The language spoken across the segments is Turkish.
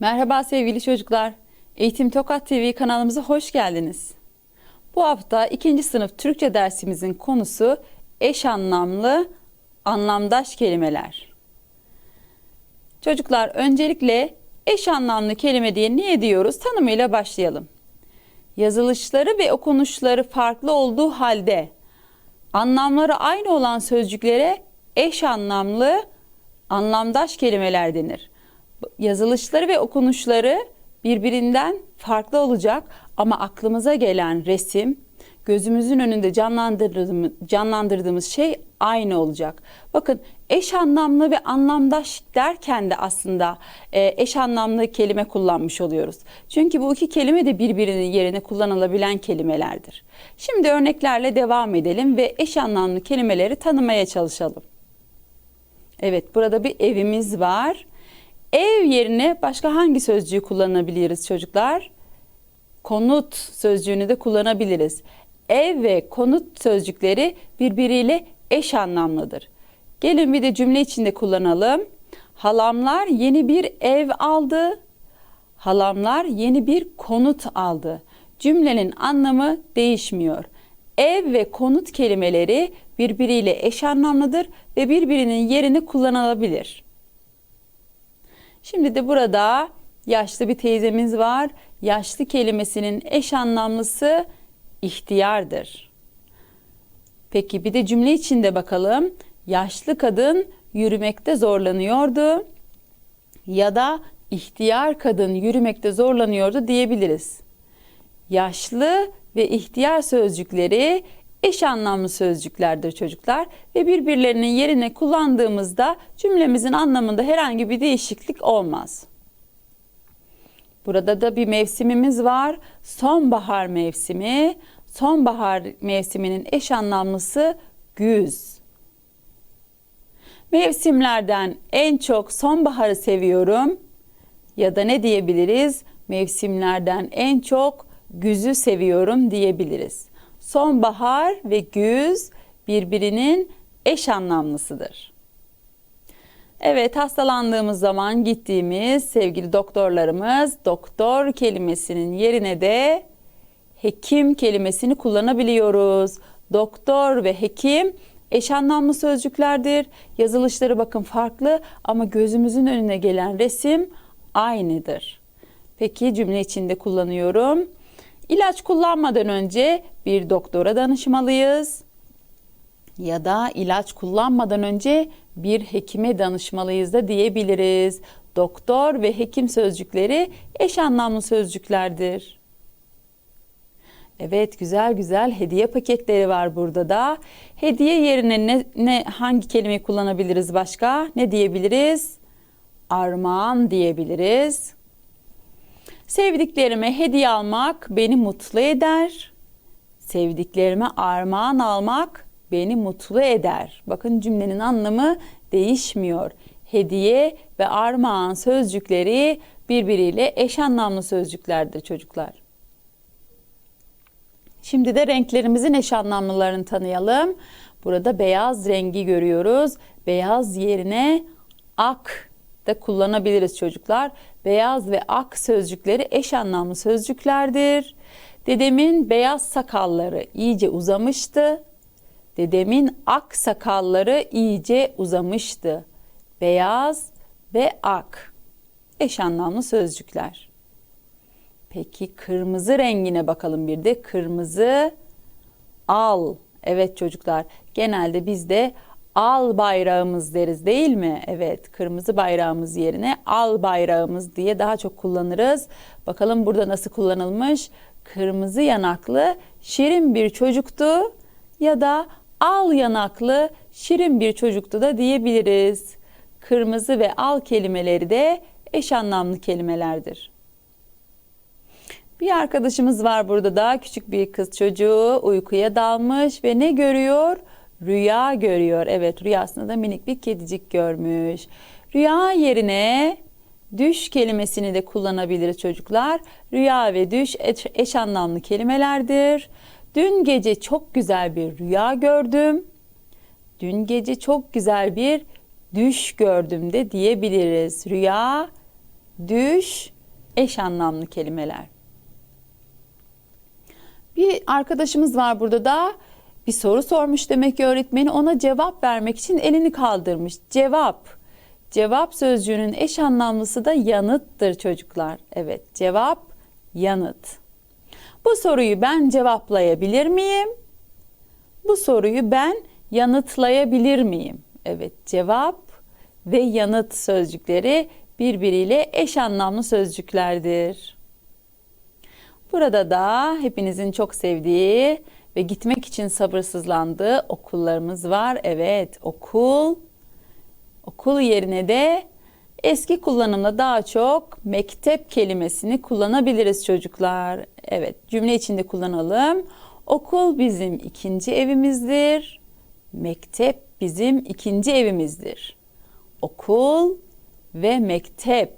Merhaba sevgili çocuklar. Eğitim Tokat TV kanalımıza hoş geldiniz. Bu hafta ikinci sınıf Türkçe dersimizin konusu eş anlamlı anlamdaş kelimeler. Çocuklar öncelikle eş anlamlı kelime diye ne diyoruz tanımıyla başlayalım. Yazılışları ve okunuşları farklı olduğu halde anlamları aynı olan sözcüklere eş anlamlı anlamdaş kelimeler denir. Yazılışları ve okunuşları birbirinden farklı olacak ama aklımıza gelen resim, gözümüzün önünde canlandırdığımız, canlandırdığımız şey aynı olacak. Bakın eş anlamlı ve anlamdaş derken de aslında e, eş anlamlı kelime kullanmış oluyoruz. Çünkü bu iki kelime de birbirinin yerine kullanılabilen kelimelerdir. Şimdi örneklerle devam edelim ve eş anlamlı kelimeleri tanımaya çalışalım. Evet burada bir evimiz var. Ev yerine başka hangi sözcüğü kullanabiliriz çocuklar? Konut sözcüğünü de kullanabiliriz. Ev ve konut sözcükleri birbiriyle eş anlamlıdır. Gelin bir de cümle içinde kullanalım. Halamlar yeni bir ev aldı. Halamlar yeni bir konut aldı. Cümlenin anlamı değişmiyor. Ev ve konut kelimeleri birbiriyle eş anlamlıdır ve birbirinin yerini kullanılabilir. Şimdi de burada yaşlı bir teyzemiz var. Yaşlı kelimesinin eş anlamlısı ihtiyardır. Peki bir de cümle içinde bakalım. Yaşlı kadın yürümekte zorlanıyordu ya da ihtiyar kadın yürümekte zorlanıyordu diyebiliriz. Yaşlı ve ihtiyar sözcükleri eş anlamlı sözcüklerdir çocuklar ve birbirlerinin yerine kullandığımızda cümlemizin anlamında herhangi bir değişiklik olmaz. Burada da bir mevsimimiz var. Sonbahar mevsimi. Sonbahar mevsiminin eş anlamlısı güz. Mevsimlerden en çok sonbaharı seviyorum ya da ne diyebiliriz? Mevsimlerden en çok güzü seviyorum diyebiliriz sonbahar ve güz birbirinin eş anlamlısıdır. Evet hastalandığımız zaman gittiğimiz sevgili doktorlarımız doktor kelimesinin yerine de hekim kelimesini kullanabiliyoruz. Doktor ve hekim eş anlamlı sözcüklerdir. Yazılışları bakın farklı ama gözümüzün önüne gelen resim aynıdır. Peki cümle içinde kullanıyorum. İlaç kullanmadan önce bir doktora danışmalıyız ya da ilaç kullanmadan önce bir hekime danışmalıyız da diyebiliriz. Doktor ve hekim sözcükleri eş anlamlı sözcüklerdir. Evet güzel güzel hediye paketleri var burada da. Hediye yerine ne, ne hangi kelimeyi kullanabiliriz başka? Ne diyebiliriz? Armağan diyebiliriz. Sevdiklerime hediye almak beni mutlu eder. Sevdiklerime armağan almak beni mutlu eder. Bakın cümlenin anlamı değişmiyor. Hediye ve armağan sözcükleri birbiriyle eş anlamlı sözcüklerdir çocuklar. Şimdi de renklerimizin eş anlamlılarını tanıyalım. Burada beyaz rengi görüyoruz. Beyaz yerine ak da kullanabiliriz çocuklar. Beyaz ve ak sözcükleri eş anlamlı sözcüklerdir. Dedemin beyaz sakalları iyice uzamıştı. Dedemin ak sakalları iyice uzamıştı. Beyaz ve ak eş anlamlı sözcükler. Peki kırmızı rengine bakalım bir de. Kırmızı al. Evet çocuklar genelde bizde al bayrağımız deriz değil mi? Evet kırmızı bayrağımız yerine al bayrağımız diye daha çok kullanırız. Bakalım burada nasıl kullanılmış? Kırmızı yanaklı şirin bir çocuktu ya da al yanaklı şirin bir çocuktu da diyebiliriz. Kırmızı ve al kelimeleri de eş anlamlı kelimelerdir. Bir arkadaşımız var burada da küçük bir kız çocuğu uykuya dalmış ve ne görüyor? Rüya görüyor. Evet rüyasında da minik bir kedicik görmüş. Rüya yerine düş kelimesini de kullanabiliriz çocuklar. Rüya ve düş eş, anlamlı kelimelerdir. Dün gece çok güzel bir rüya gördüm. Dün gece çok güzel bir düş gördüm de diyebiliriz. Rüya düş eş anlamlı kelimeler. Bir arkadaşımız var burada da bir soru sormuş demek ki öğretmeni ona cevap vermek için elini kaldırmış. Cevap. Cevap sözcüğünün eş anlamlısı da yanıttır çocuklar. Evet, cevap yanıt. Bu soruyu ben cevaplayabilir miyim? Bu soruyu ben yanıtlayabilir miyim? Evet, cevap ve yanıt sözcükleri birbiriyle eş anlamlı sözcüklerdir. Burada da hepinizin çok sevdiği ve gitmek için sabırsızlandığı okullarımız var. Evet, okul. Okul yerine de eski kullanımda daha çok mektep kelimesini kullanabiliriz çocuklar. Evet, cümle içinde kullanalım. Okul bizim ikinci evimizdir. Mektep bizim ikinci evimizdir. Okul ve mektep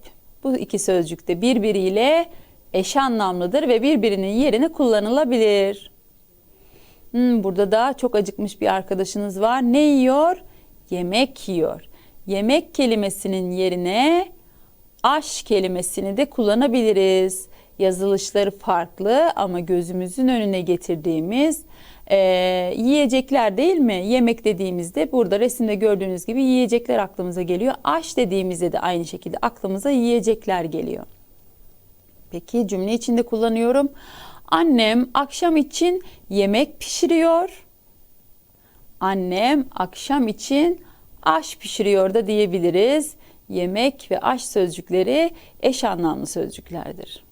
bu iki sözcük de birbiriyle eş anlamlıdır ve birbirinin yerine kullanılabilir. Hmm, burada da çok acıkmış bir arkadaşınız var. Ne yiyor? Yemek yiyor. Yemek kelimesinin yerine aş kelimesini de kullanabiliriz. Yazılışları farklı ama gözümüzün önüne getirdiğimiz e, yiyecekler değil mi? Yemek dediğimizde burada resimde gördüğünüz gibi yiyecekler aklımıza geliyor. Aş dediğimizde de aynı şekilde aklımıza yiyecekler geliyor. Peki cümle içinde kullanıyorum. Annem akşam için yemek pişiriyor. Annem akşam için aş pişiriyor da diyebiliriz. Yemek ve aş sözcükleri eş anlamlı sözcüklerdir.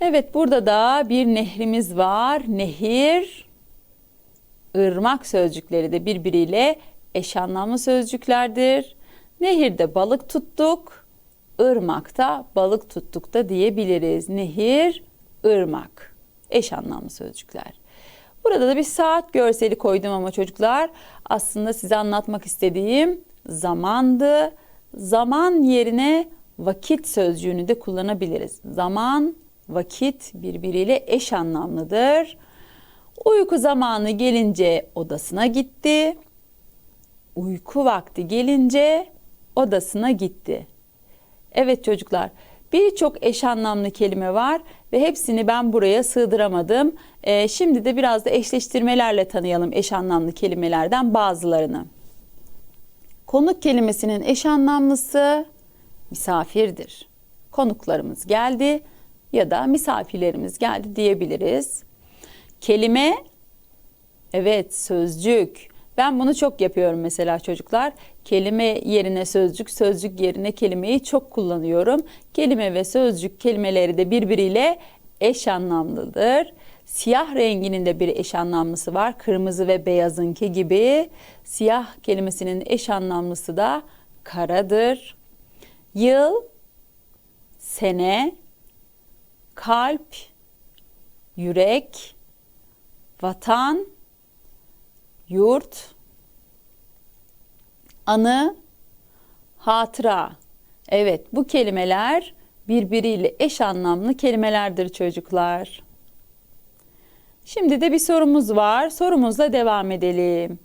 Evet burada da bir nehrimiz var. Nehir, ırmak sözcükleri de birbiriyle eş anlamlı sözcüklerdir. Nehirde balık tuttuk, ırmakta balık tuttuk da diyebiliriz. Nehir, ırmak. Eş anlamlı sözcükler. Burada da bir saat görseli koydum ama çocuklar aslında size anlatmak istediğim zamandı. Zaman yerine vakit sözcüğünü de kullanabiliriz. Zaman, vakit birbiriyle eş anlamlıdır. Uyku zamanı gelince odasına gitti. Uyku vakti gelince odasına gitti. Evet çocuklar, birçok eş anlamlı kelime var ve hepsini ben buraya sığdıramadım. Ee, şimdi de biraz da eşleştirmelerle tanıyalım eş anlamlı kelimelerden bazılarını. Konuk kelimesinin eş anlamlısı misafirdir. Konuklarımız geldi ya da misafirlerimiz geldi diyebiliriz. Kelime evet sözcük. Ben bunu çok yapıyorum mesela çocuklar. Kelime yerine sözcük, sözcük yerine kelimeyi çok kullanıyorum. Kelime ve sözcük kelimeleri de birbiriyle eş anlamlıdır. Siyah renginin de bir eş anlamlısı var. Kırmızı ve beyazınki gibi. Siyah kelimesinin eş anlamlısı da karadır. Yıl, sene, kalp, yürek, vatan, yurt, anı, hatıra. Evet bu kelimeler birbiriyle eş anlamlı kelimelerdir çocuklar. Şimdi de bir sorumuz var. Sorumuzla devam edelim.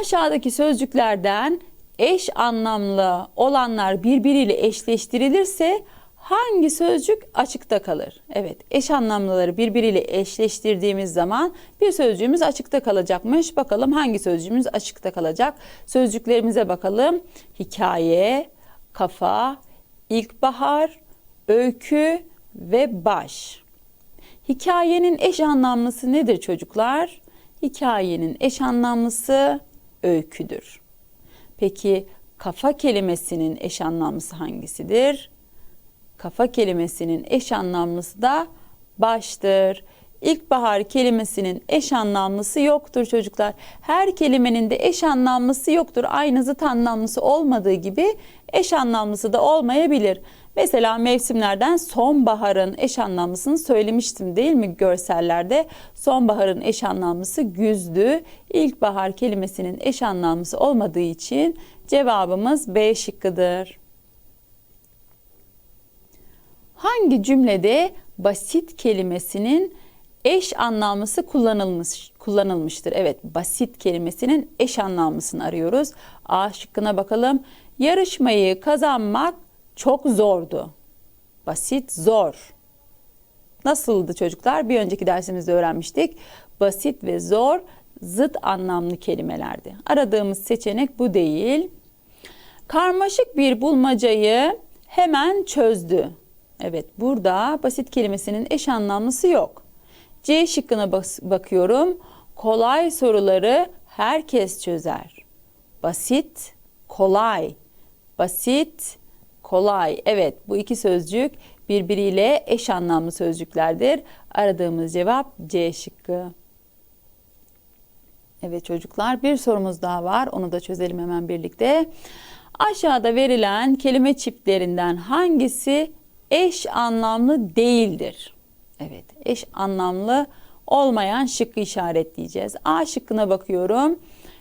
Aşağıdaki sözcüklerden eş anlamlı olanlar birbiriyle eşleştirilirse hangi sözcük açıkta kalır? Evet, eş anlamlıları birbiriyle eşleştirdiğimiz zaman bir sözcüğümüz açıkta kalacakmış. Bakalım hangi sözcüğümüz açıkta kalacak? Sözcüklerimize bakalım. Hikaye, kafa, ilkbahar, öykü ve baş. Hikayenin eş anlamlısı nedir çocuklar? Hikayenin eş anlamlısı öyküdür. Peki kafa kelimesinin eş anlamlısı hangisidir? Kafa kelimesinin eş anlamlısı da baştır. İlkbahar kelimesinin eş anlamlısı yoktur çocuklar. Her kelimenin de eş anlamlısı yoktur. Aynı zıt anlamlısı olmadığı gibi eş anlamlısı da olmayabilir. Mesela mevsimlerden sonbaharın eş anlamlısını söylemiştim değil mi görsellerde? Sonbaharın eş anlamlısı güzdü. İlkbahar kelimesinin eş anlamlısı olmadığı için cevabımız B şıkkıdır. Hangi cümlede basit kelimesinin eş anlamlısı kullanılmış kullanılmıştır? Evet, basit kelimesinin eş anlamlısını arıyoruz. A şıkkına bakalım. Yarışmayı kazanmak çok zordu. Basit, zor. Nasıldı çocuklar? Bir önceki dersimizde öğrenmiştik. Basit ve zor zıt anlamlı kelimelerdi. Aradığımız seçenek bu değil. Karmaşık bir bulmacayı hemen çözdü. Evet, burada basit kelimesinin eş anlamlısı yok. C şıkkına bakıyorum. Kolay soruları herkes çözer. Basit, kolay. Basit, kolay. Evet, bu iki sözcük birbiriyle eş anlamlı sözcüklerdir. Aradığımız cevap C şıkkı. Evet çocuklar bir sorumuz daha var. Onu da çözelim hemen birlikte. Aşağıda verilen kelime çiftlerinden hangisi eş anlamlı değildir? Evet, eş anlamlı olmayan şıkkı işaretleyeceğiz. A şıkkına bakıyorum.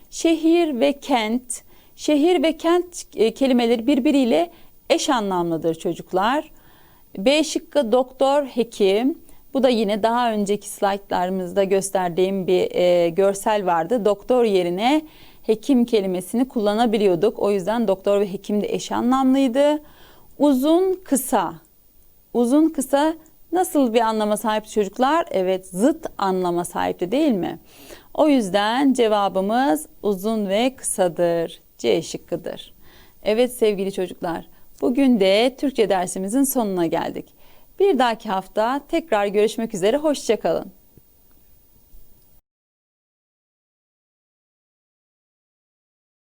Şehir ve kent. Şehir ve kent e, kelimeleri birbiriyle eş anlamlıdır çocuklar. B şıkkı doktor, hekim. Bu da yine daha önceki slaytlarımızda gösterdiğim bir e, görsel vardı. Doktor yerine hekim kelimesini kullanabiliyorduk. O yüzden doktor ve hekim de eş anlamlıydı. Uzun, kısa. Uzun, kısa nasıl bir anlama sahip çocuklar? Evet, zıt anlama sahipti değil mi? O yüzden cevabımız uzun ve kısadır. C şıkkıdır. Evet sevgili çocuklar, bugün de Türkçe dersimizin sonuna geldik. Bir dahaki hafta tekrar görüşmek üzere, hoşçakalın.